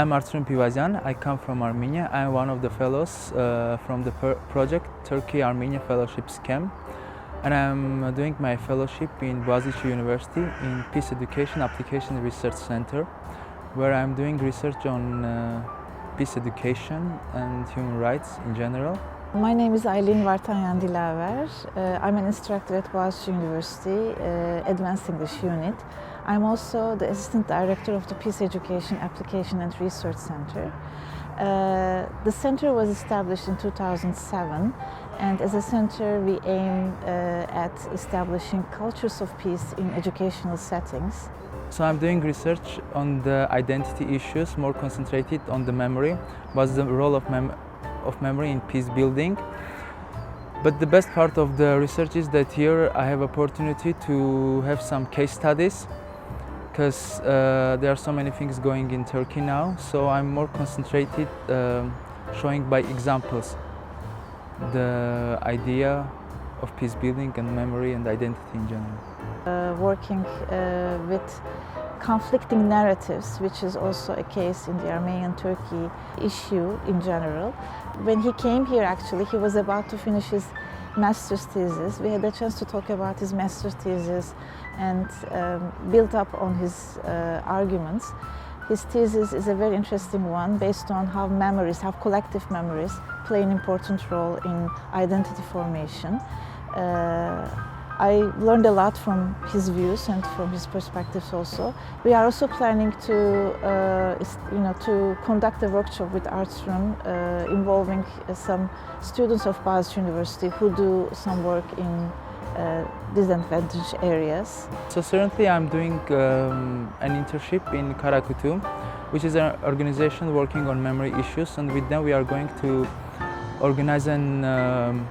I'm Arturum Pivazyan. I come from Armenia. I'm one of the fellows uh, from the project Turkey Armenia Fellowship Scheme. And I'm uh, doing my fellowship in Boğaziçi University in Peace Education Application Research Center, where I'm doing research on uh, peace education and human rights in general. My name is Aylin Vartanyan Dilaver. Uh, I'm an instructor at Boğaziçi University, uh, Advanced English Unit. I'm also the Assistant Director of the Peace Education Application and Research Center. Uh, the center was established in 2007 and as a center we aim uh, at establishing cultures of peace in educational settings. So I'm doing research on the identity issues, more concentrated on the memory. What's the role of, mem- of memory in peace building? But the best part of the research is that here I have opportunity to have some case studies because uh, there are so many things going in Turkey now. So I'm more concentrated, um showing by examples the idea of peace building and memory and identity in general. Uh, working uh, with conflicting narratives, which is also a case in the Armenian Turkey issue in general. When he came here, actually, he was about to finish his master's thesis. We had a chance to talk about his master's thesis and um, build up on his uh, arguments. His thesis is a very interesting one based on how memories, how collective memories play an important role in identity formation. Uh, I learned a lot from his views and from his perspectives also. We are also planning to, uh, you know, to conduct a workshop with Arts Room uh, involving uh, some students of Boğaziçi University who do some work in uh, disadvantaged areas. So currently I'm doing um, an internship in Karakutum, which is an organization working on memory issues, and with them we are going to organize an um,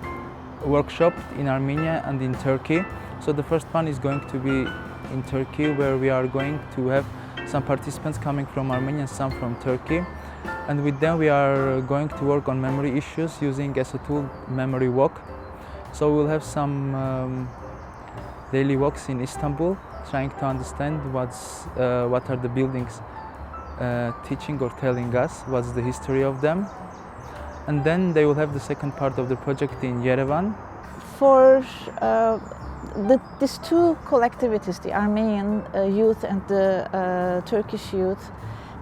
workshop in Armenia and in Turkey. So the first one is going to be in Turkey, where we are going to have some participants coming from Armenia and some from Turkey. And with them we are going to work on memory issues using as a tool Memory Walk. So we'll have some um, daily walks in Istanbul, trying to understand what's, uh, what are the buildings uh, teaching or telling us, what's the history of them. And then they will have the second part of the project in Yerevan. For uh, the, these two collectivities, the Armenian uh, youth and the uh, Turkish youth,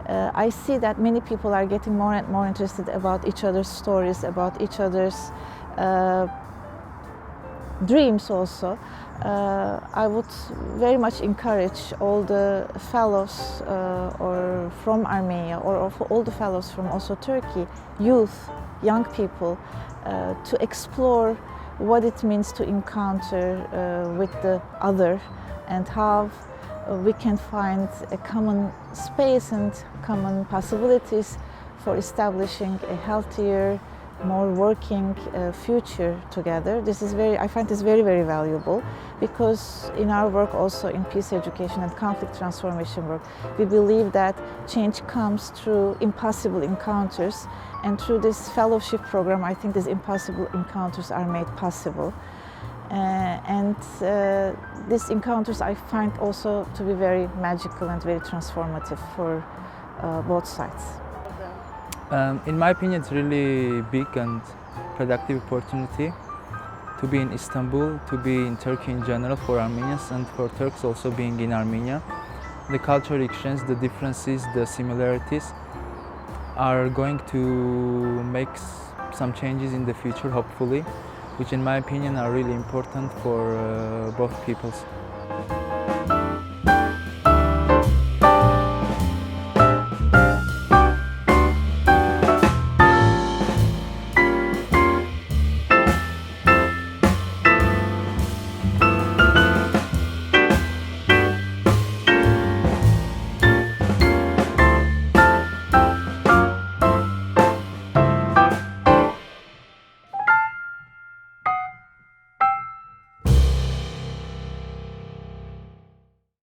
uh, I see that many people are getting more and more interested about each other's stories, about each other's uh, dreams also. Uh, I would very much encourage all the fellows uh, or from Armenia or all the fellows from also Turkey, youth, young people, uh, to explore what it means to encounter uh, with the other and how uh, we can find a common space and common possibilities for establishing a healthier, more working uh, future together. This is very, I find this very, very valuable because in our work also in peace education and conflict transformation work, we believe that change comes through impossible encounters and through this fellowship program, I think these impossible encounters are made possible. Uh, and uh, these encounters I find also to be very magical and very transformative for uh, both sides. Um, in my opinion, it's really big and productive opportunity to be in Istanbul, to be in Turkey in general for Armenians and for Turks also being in Armenia. The cultural exchange, the differences, the similarities are going to make some changes in the future, hopefully, which in my opinion are really important for uh, both peoples.